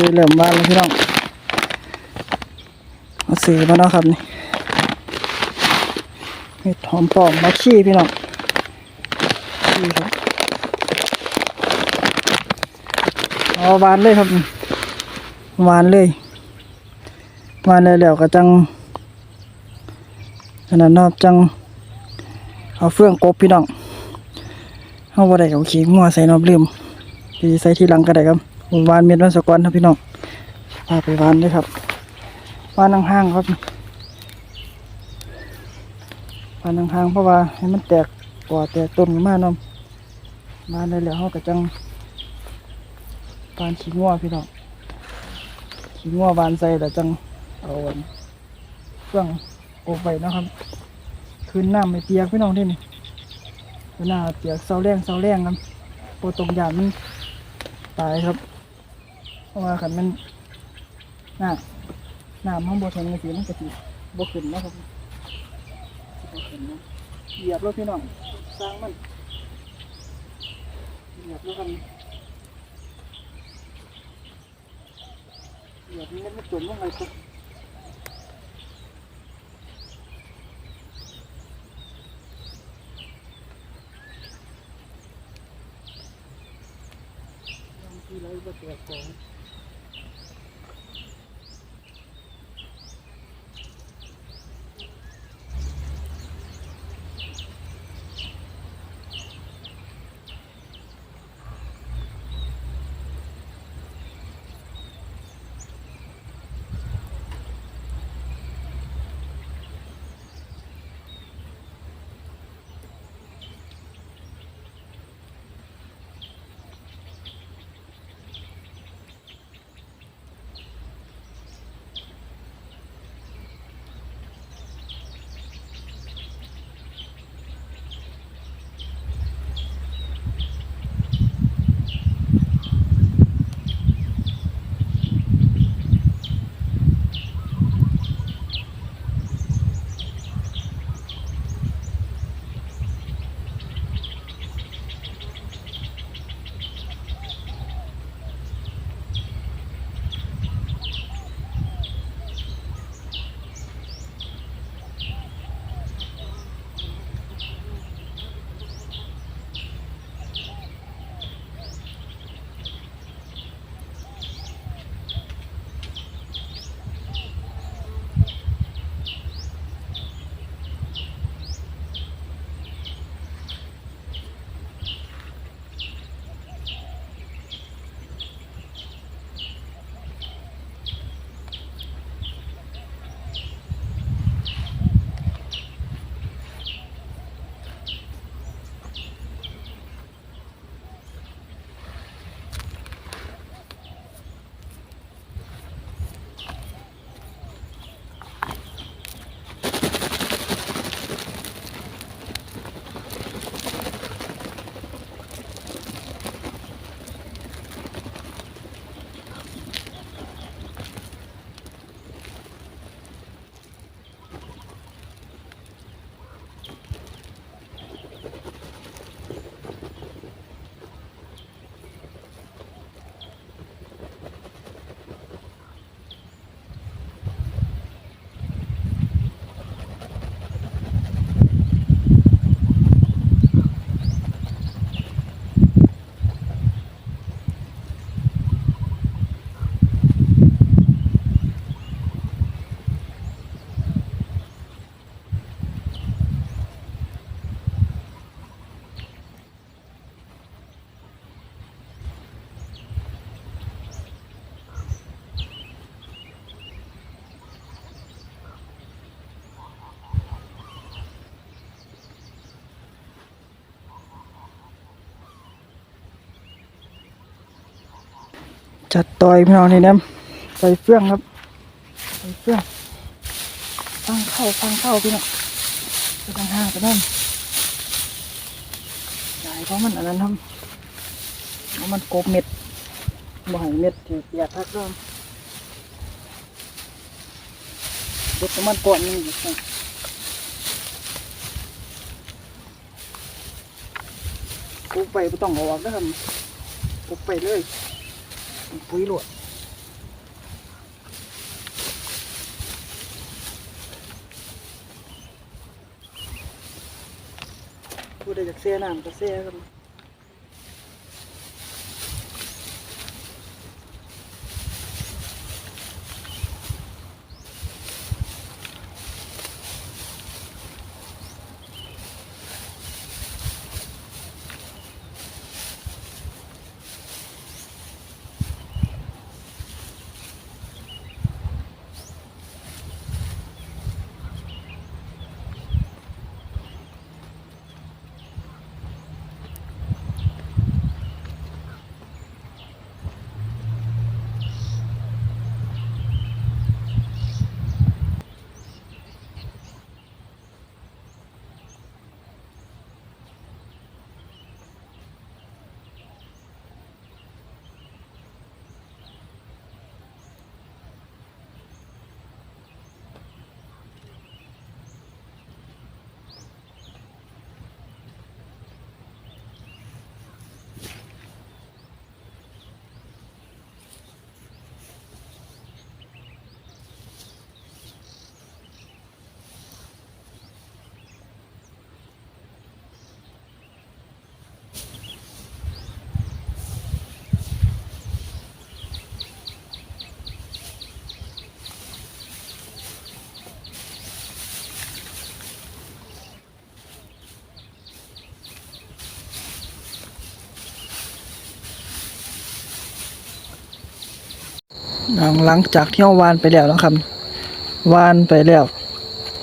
คือเริ่มบ้านแล้วพี่น้องเอาสีมาเนาะครับนี่เห็ดหอมปลอมมาขี้พี่น้องขี้ครับเอาวานเลยครับวานเลยวานเลยแล้วก็จังขนาดนอบจัง เอาเฟื่องกบพี่น้องเอาบ่ได้กับขี้งัวใส่นอบลืมไปใส่ทีหลังก็ได้ครับ ผมหวานเม็ดวันสกอนครับพี่น้องพาไปวานเลยครับวานห่างๆครับวานห่างๆเพราะว่าให้มันแตกกว่าแตกต้นมาเนาะหวานได้แล้วเฮาก็จังหวานขี้งัวพี่น้องขี้งัวหวานใส่แล้วจังเอาอันเฟื่องกบไว้นะครับ คืนน้ำไม่เปียกพี่น้องที่นี่คืนน้ำเปียกเสาแรงเสาแรงครับโปรตรงยานมันตายครับ ราะว่าขันมันน้ำน้ำมันบดถึงกระสีมันกระสีบขึ้นนะครับบ่ขึ้นเนะเหยียบแล้วพี่น้องสร้างมันเหยียบแล้วกันเหยียบนี่มันไม่จมลงไปปุ๊บที่ไรก็แตกของ จัดต่อยพี่น้องนี่นะใส่เฟื่องครับใส่เฟื่องฟังเข้าฟังเข้าพี่น้องไปทางห้างไปนั่นใหญ่เพราะมันอันนั้นทำเพราะมันโกบเม็ดบ่ให้เม็ดถือเปียกทักเริ่มเด็ดประมันก่อนนี่อยู่กบไปไม่ต้องอออกนะครับกบไปเลย ปุ๋ยหลวดผู้ได้จากเสียน้ำก็เสียกัน หลังจากที่เราวานไปแล้วนะครับวานไปแล้ว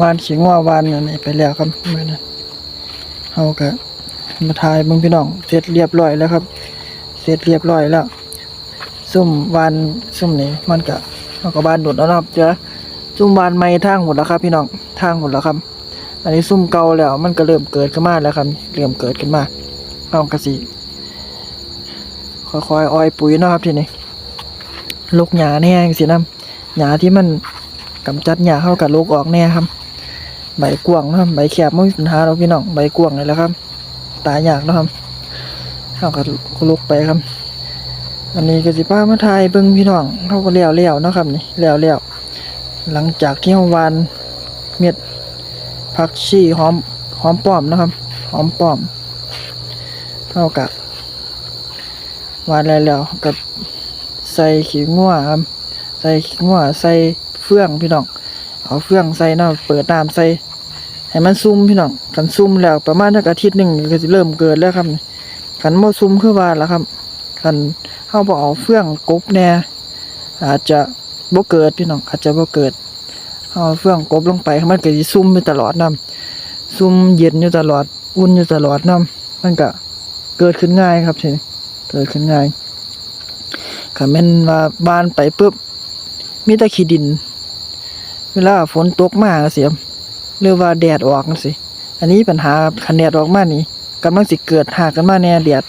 วานขิงว่าวานอันนี้ไปแล้วครับเมื่อนั้นเฮาก็มาถ่ายเบิ่งพี่น้องเสร็จเรียบร้อยแล้วครับ เสร็จเรียบร้อยแล้วซุ่มวานซุ่มนี้มันก็เฮาก็บานโดดแล้วนะครับเจอซุ่มวานใหม่ทางหมดแล้วครับ พี่น้องทางหมดแล้วครับ อันนี้ซุ่มเก่าแล้ว มันก็เริ่มเกิดขึ้นมาแล้วครับเริ่มเกิดขึ้นมาเอากระสีค่อยๆอ้อยปุ๋ยนะครับทีนี้ ลูกหญ้าแน่จังซี่นํหญ้าที่มันกำจัดหญ้าเข้ากับลูกออกแน่ครับ ใบกวางเนาะใบแคบไม่มีปัญหาเราพี่น้องใบกวางนี่แหละครับ ตายยากนะครับเข้ากับลูกไปครับ อันนี้ก็สิพามาทายเบิ่งพี่น้องเข้าก็แล้วแล้วนะครับนี่แล้วแล้วหลังจากที่เฮาวานเม็ดผักชีหอมหอมป้อมนะครับ หอมป้อมเท่ากับวานแล้วแล้วกับ ใส่ขี้งัวครับ ใส่ขี้งัวใส่เฟื่องพี่น้อง เอาเฟื่องใส่น้ำเปิดน้ำใส่ให้มันซุ่มพี่น้องกันซุ่มแล้วประมาณสักอาทิตย์หนึ่งก็จะเริ่มเกิดแล้วครับขันโมซุ่มคือว่าแล้วครับขันเข้าบอเอาเฟื่องกบแน่อาจจะบ่เกิดพี่น้องอาจจะบ่เกิดเอาเฟื่องกบลงไปมันก็สิซุ่มไปตลอดน้ำซุ่มเย็นอยู่ตลอด อุ่นอยู่ตลอดน้ำมันก็เกิดขึ้นง่ายครับทีนี้เกิดขึ้นง่าย ขันแม่นว่าบ้านไปปุ๊บมีแต่ขี้ดิน เวลาฝนตกมาเสียหรือว่าแดดออกจังซี่อันนี้ปัญหาคันแดดออกมานี่กำลังสิเกิดหากันมาแน่แดด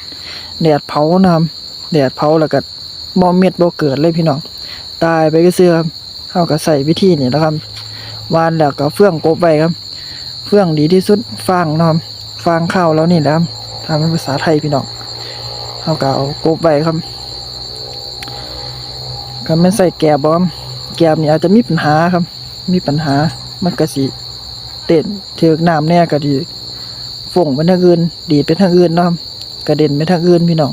แดดเผาน้ำแดดเผาแล้วก็บ่เม็ดบ่เกิดเลยพี่น้องตายไปก็เสื้อครับเฮาก็ใส่วิธีนี่แหล้วครับวานแล้วก็เฟื่องกบไว้ครับ เฟื่องดีที่สุดฟางนะครับฟางข้าวแล้วนี่และครับทำเป็นภาษาไทยพี่น้องเฮาก็เอากบไว้ครับ ก็ไม่นใส่แกบบอมแกบนี่อาจจะมีปัญหาครับ มีปัญหามันก็สิเต้นเถือกน้ำแน่ก็ดีฝงไปทางอื่น ดีดไปทางอื่นเนาะกระเด็นไปทางอื่นพี่น้อง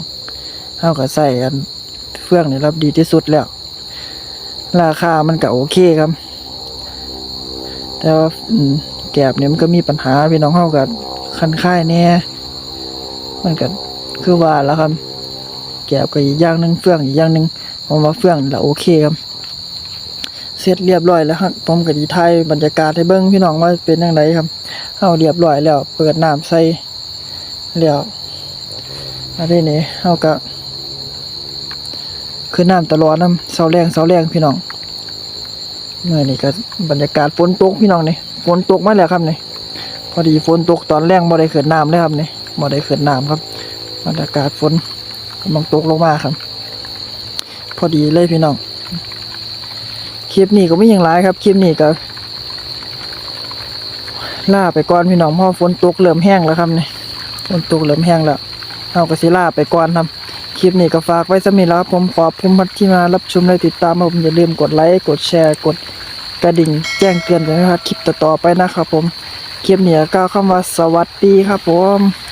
เฮาก็ใส่อันเฟื่องนี่รับดีที่สุดแล้ว ราคามันก็โอเคครับ แต่ว่าแกบเนี่ยมันก็มีปัญหาพี่น้องเฮาก็คันค่ายแน่มันก็คือว่าแล้วครับ แกบก็อีกอย่างหนึ่งเฟื่องอีกอย่างหนึ่ง ผมว่าเฟื่องแหละโอเคครับเสร็จเรียบร้อยแล้วครับผมก็ดีไทยบรรยากาศให้เบิ้งพี่น้องว่าเป็นยังไงครับเอาเรียบร้อยแล้ว เปิดน้ำใส่แล้วอันนี้นี่เอาก็คือน้ำตลอดน้ำเสาแรงเสาแรงพี่น้องเมื่อนี่ก็บรรยากาศฝนตกพี่น้องนี่ฝนตกมาแล้วครับนี่พอดีฝนตกตอนแรงบ่ได้เกิดน้ำเลยครับนี่บ่ได้เกิดน้ำครับบรรยากาศฝนกำลังตกลงมาครับ พอดีเลยพี่น้องคลิปนี้ก็ไม่ยังไรครับคลิปนี้ก็ล่าไปก่อนพี่น้องพราะฝนตกเริ่มแห้งแล้วครับนี่ฝนตกเริ่มแห้งแล้วเอาก็สิล่าไปก่อนครับคลิปนี้ก็ฝากไว้สำหรับแล้วครับผมขอบคุณที่มารับชมและติดตามผมอย่าลืมกดไลค์กดแชร์กดกระดิ่งแจ้งเตือนด้วยนะครับคลิปต่อๆไปนะครับผมคลิปนี้ก็กล่าวคำว่าสวัสดีครับผม